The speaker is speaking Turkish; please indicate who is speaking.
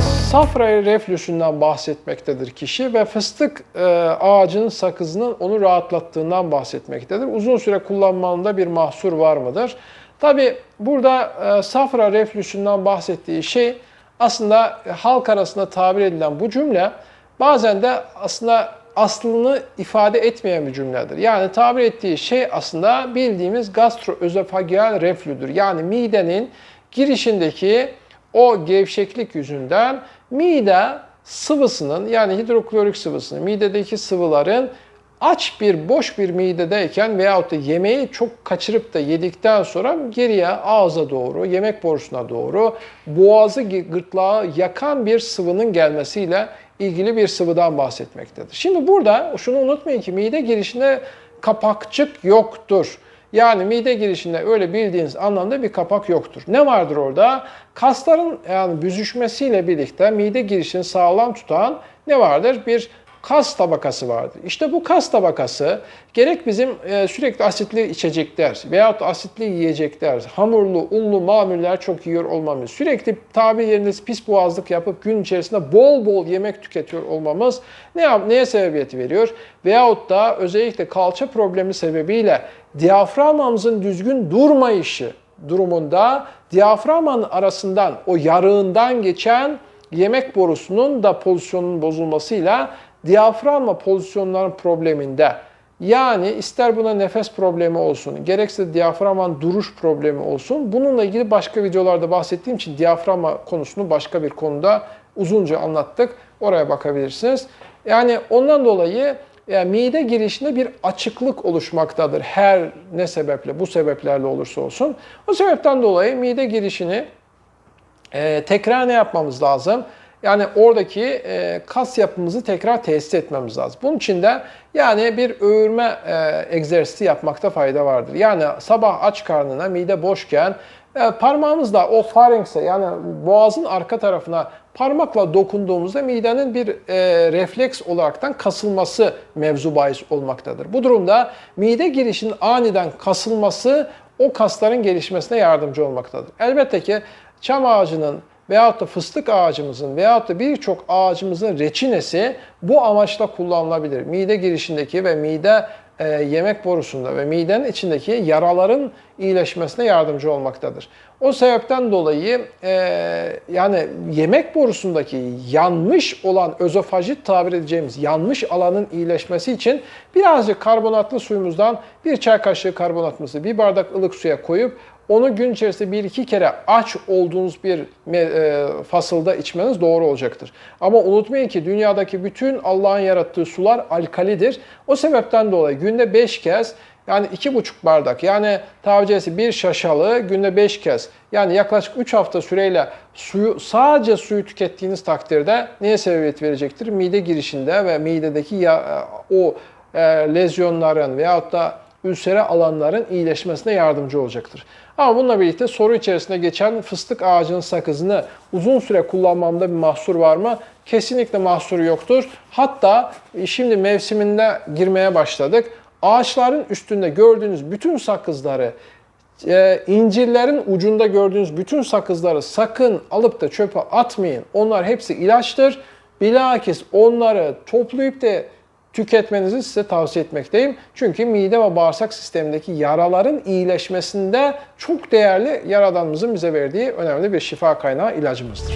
Speaker 1: safra reflüsünden bahsetmektedir kişi ve fıstık e, ağacının sakızının onu rahatlattığından bahsetmektedir. Uzun süre kullanmanında bir mahsur var mıdır? Tabi burada e, safra reflüsünden bahsettiği şey aslında halk arasında tabir edilen bu cümle bazen de aslında aslını ifade etmeyen bir cümledir. Yani tabir ettiği şey aslında bildiğimiz gastroözofageal reflüdür. Yani midenin girişindeki o gevşeklik yüzünden mide sıvısının yani hidroklorik sıvısının midedeki sıvıların aç bir boş bir midedeyken veyahut da yemeği çok kaçırıp da yedikten sonra geriye ağza doğru, yemek borusuna doğru boğazı gırtlağı yakan bir sıvının gelmesiyle ilgili bir sıvıdan bahsetmektedir. Şimdi burada şunu unutmayın ki mide girişinde kapakçık yoktur. Yani mide girişinde öyle bildiğiniz anlamda bir kapak yoktur. Ne vardır orada? Kasların yani büzüşmesiyle birlikte mide girişini sağlam tutan ne vardır? Bir kas tabakası vardır. İşte bu kas tabakası gerek bizim e, sürekli asitli içecekler veyahut asitli yiyecekler, hamurlu, unlu mamuller çok yiyor olmamız, sürekli tabir yerinde pis boğazlık yapıp gün içerisinde bol bol yemek tüketiyor olmamız ne neye sebebiyeti veriyor? Veyahut da özellikle kalça problemi sebebiyle diyaframamızın düzgün durmayışı durumunda diyaframın arasından o yarığından geçen yemek borusunun da pozisyonunun bozulmasıyla diyaframma pozisyonların probleminde yani ister buna nefes problemi olsun, gerekse diyaframın duruş problemi olsun. Bununla ilgili başka videolarda bahsettiğim için diyaframma konusunu başka bir konuda uzunca anlattık. Oraya bakabilirsiniz. Yani ondan dolayı yani mide girişinde bir açıklık oluşmaktadır. Her ne sebeple, bu sebeplerle olursa olsun. O sebepten dolayı mide girişini e, tekrar ne yapmamız lazım? Yani oradaki e, kas yapımızı tekrar tesis etmemiz lazım. Bunun için de yani bir öğürme e, egzersizi yapmakta fayda vardır. Yani sabah aç karnına mide boşken e, parmağımızla o pharynx'e yani boğazın arka tarafına parmakla dokunduğumuzda midenin bir e, refleks olaraktan kasılması mevzu bahis olmaktadır. Bu durumda mide girişinin aniden kasılması o kasların gelişmesine yardımcı olmaktadır. Elbette ki çam ağacının veyahut da fıstık ağacımızın veyahut da birçok ağacımızın reçinesi bu amaçla kullanılabilir. Mide girişindeki ve mide e, yemek borusunda ve midenin içindeki yaraların iyileşmesine yardımcı olmaktadır. O sebepten dolayı e, yani yemek borusundaki yanmış olan özofajit tabir edeceğimiz yanmış alanın iyileşmesi için birazcık karbonatlı suyumuzdan bir çay kaşığı karbonatımızı bir bardak ılık suya koyup onu gün içerisinde bir iki kere aç olduğunuz bir e, fasılda içmeniz doğru olacaktır. Ama unutmayın ki dünyadaki bütün Allah'ın yarattığı sular alkalidir. O sebepten dolayı günde beş kez yani iki buçuk bardak yani tabiri bir şaşalı günde beş kez yani yaklaşık üç hafta süreyle suyu sadece suyu tükettiğiniz takdirde neye sebebiyet verecektir? Mide girişinde ve midedeki ya, o e, lezyonların veyahut da ülsere alanların iyileşmesine yardımcı olacaktır. Ama bununla birlikte soru içerisinde geçen fıstık ağacının sakızını uzun süre kullanmamda bir mahsur var mı? Kesinlikle mahsuru yoktur. Hatta şimdi mevsiminde girmeye başladık. Ağaçların üstünde gördüğünüz bütün sakızları, e, incirlerin ucunda gördüğünüz bütün sakızları sakın alıp da çöpe atmayın. Onlar hepsi ilaçtır. Bilakis onları toplayıp da tüketmenizi size tavsiye etmekteyim. Çünkü mide ve bağırsak sistemindeki yaraların iyileşmesinde çok değerli Yaradanımızın bize verdiği önemli bir şifa kaynağı ilacımızdır.